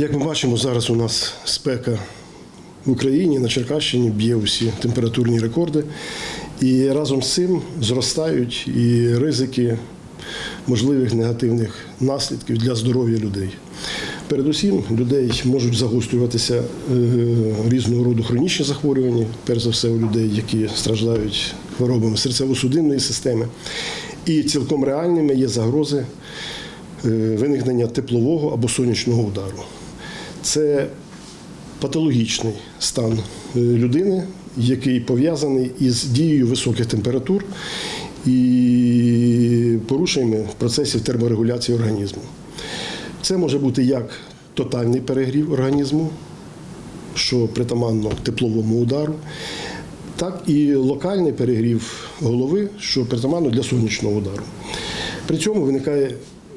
Як ми бачимо, зараз у нас спека в Україні на Черкащині б'є усі температурні рекорди. І разом з цим зростають і ризики можливих негативних наслідків для здоров'я людей. Передусім, людей можуть загострюватися е, різного роду хронічні захворювання, перш за все у людей, які страждають хворобами серцево-судинної системи. І цілком реальними є загрози е, виникнення теплового або сонячного удару. Це патологічний стан е, людини, який пов'язаний із дією високих температур і порушеннями процесів терморегуляції організму. Це може бути як тотальний перегрів організму, що притаманно тепловому удару, так і локальний перегрів голови, що притаманно для сонячного удару. При цьому виникає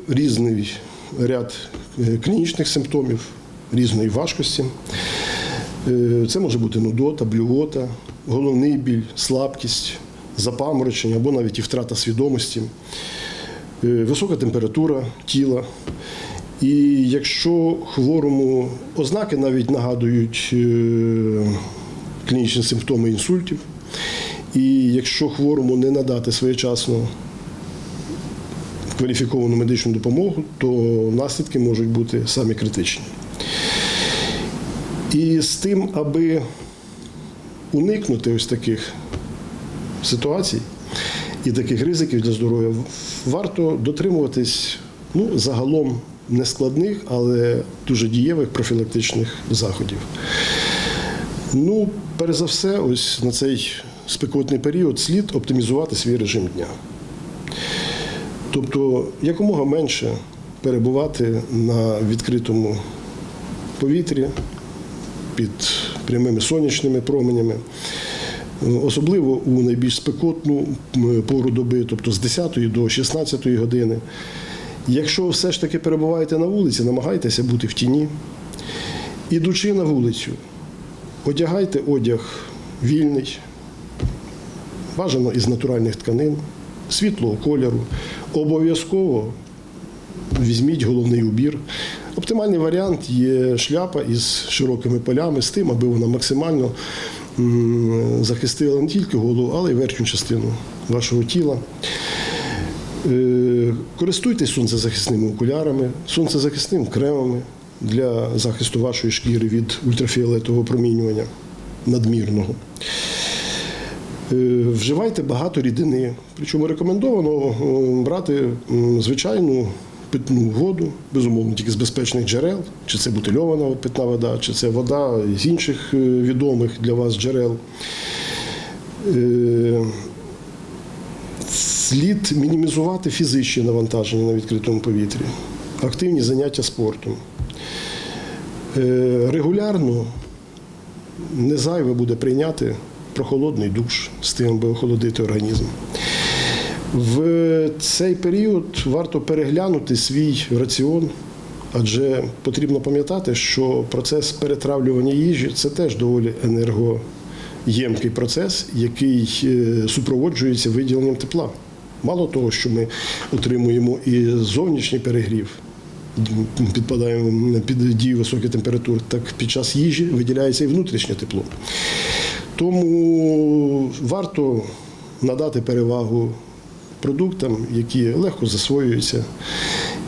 різний ряд е, клінічних симптомів різної важкості. Е, Це може бути нудота, блювота, головний біль, слабкість, запаморочення або навіть і втрата свідомості, Е, висока температура тіла. І якщо хворому ознаки навіть нагадують е, клінічні симптоми інсультів, і якщо хворому не надати своєчасно кваліфіковану медичну допомогу, то наслідки можуть бути самі критичні. І з тим, аби уникнути ось таких ситуацій і таких ризиків для здоров'я, варто дотримуватись ну, загалом нескладних, але дуже дієвих профілактичних заходів. Ну, перш за все, ось на цей спекотний період слід оптимізувати свій режим дня. Тобто якомога менше перебувати на відкритому повітрі під прямими сонячними променями. Особливо у найбільш спекотну пору доби, тобто з 10 до 16 години. Якщо все ж таки перебуваєте на вулиці, намагайтеся бути в тіні. Ідучи на вулицю, одягайте одяг вільний, бажано із натуральних тканин, світлого кольору. Обов'язково візьміть головний убір. Оптимальний варіант є шляпа із широкими полями, з тим, аби вона максимально захистила не тільки голову, але й верхню частину вашого тіла. Е, Користуйтесь сонцезахисними окулярами, сонцезахисними кремами для захисту вашої шкіри від ультрафіолетового промінювання надмірного. Е, Вживайте багато рідини. Причому рекомендовано брати звичайну питну воду, безумовно, тільки з безпечних джерел, чи це бутильована питна вода, чи це вода з інших е, відомих для вас джерел. Е, Слід мінімізувати фізичні навантаження на відкритому повітрі, активні заняття спортом. Е, Регулярно не зайве буде прийняти прохолодний душ з тим, аби охолодити організм. В цей період варто переглянути свій раціон, адже потрібно пам'ятати, що процес перетравлювання їжі це теж доволі енергоємкий процес, який е, супроводжується виділенням тепла. Мало того, що ми отримуємо і зовнішній перегрів, підпадаємо під дію високих температур, так під час їжі виділяється і внутрішнє тепло. Тому варто надати перевагу продуктам, які легко засвоюються,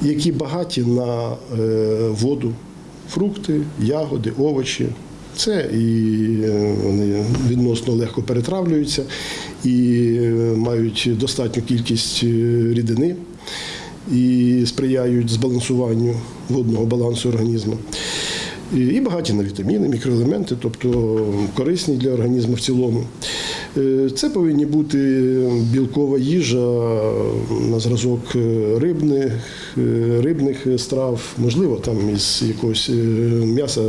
які багаті на е, воду, фрукти, ягоди, овочі. Це і е, вони відносно легко перетравлюються і е, мають достатню кількість рідини і сприяють збалансуванню водного балансу організму. І багаті на вітаміни, мікроелементи, тобто корисні для організму в цілому. Е, Це повинні бути білкова їжа на зразок е, рибних, е, рибних страв, можливо, там із якогось м'яса,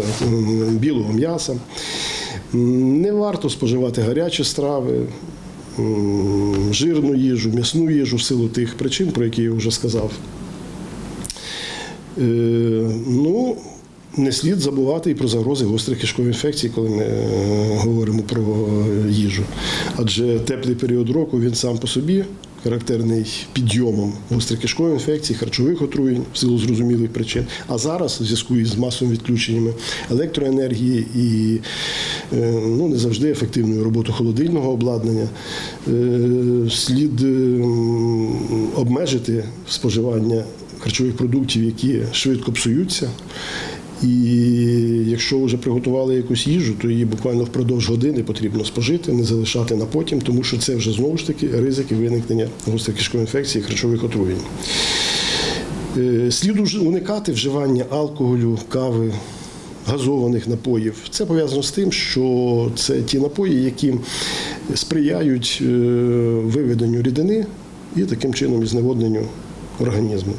білого м'яса. Не варто споживати гарячі страви, жирну їжу, м'ясну їжу в силу тих причин, про які я вже сказав. Ну, не слід забувати і про загрози гострих кишкових інфекцій, коли ми е, говоримо про їжу. Адже теплий період року він сам по собі характерний підйомом гострокишкової інфекції, харчових отруєнь в силу зрозумілих причин. А зараз, в зв'язку із масовими відключеннями електроенергії і е, ну, не завжди ефективною роботою холодильного обладнання, е, слід е, обмежити споживання харчових продуктів, які швидко псуються. І якщо вже приготували якусь їжу, то її буквально впродовж години потрібно спожити, не залишати на потім, тому що це вже знову ж таки ризики виникнення гострокишкової інфекції, харчових отруєнь. Е, Слід уникати вживання алкоголю, кави, газованих напоїв. Це пов'язано з тим, що це ті напої, які сприяють е, виведенню рідини і таким чином і зневодненню організму.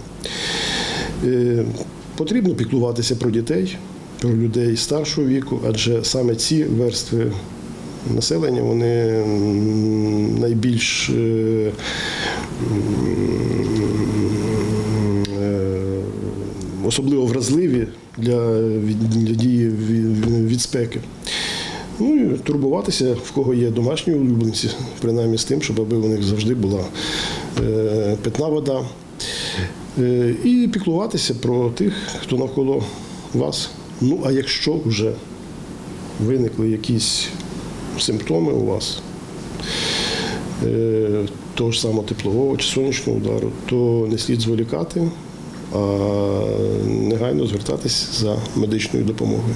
Потрібно піклуватися про дітей, про людей старшого віку, адже саме ці верстви населення вони найбільш е, е, особливо вразливі для, дії від спеки. Ну і турбуватися, в кого є домашні улюбленці, принаймні з тим, щоб аби у них завжди була е, питна вода. Е, і піклуватися про тих, хто навколо вас. Ну, а якщо вже виникли якісь симптоми у вас, е, того ж самого теплового чи сонячного удару, то не слід зволікати, а негайно звертатись за медичною допомогою.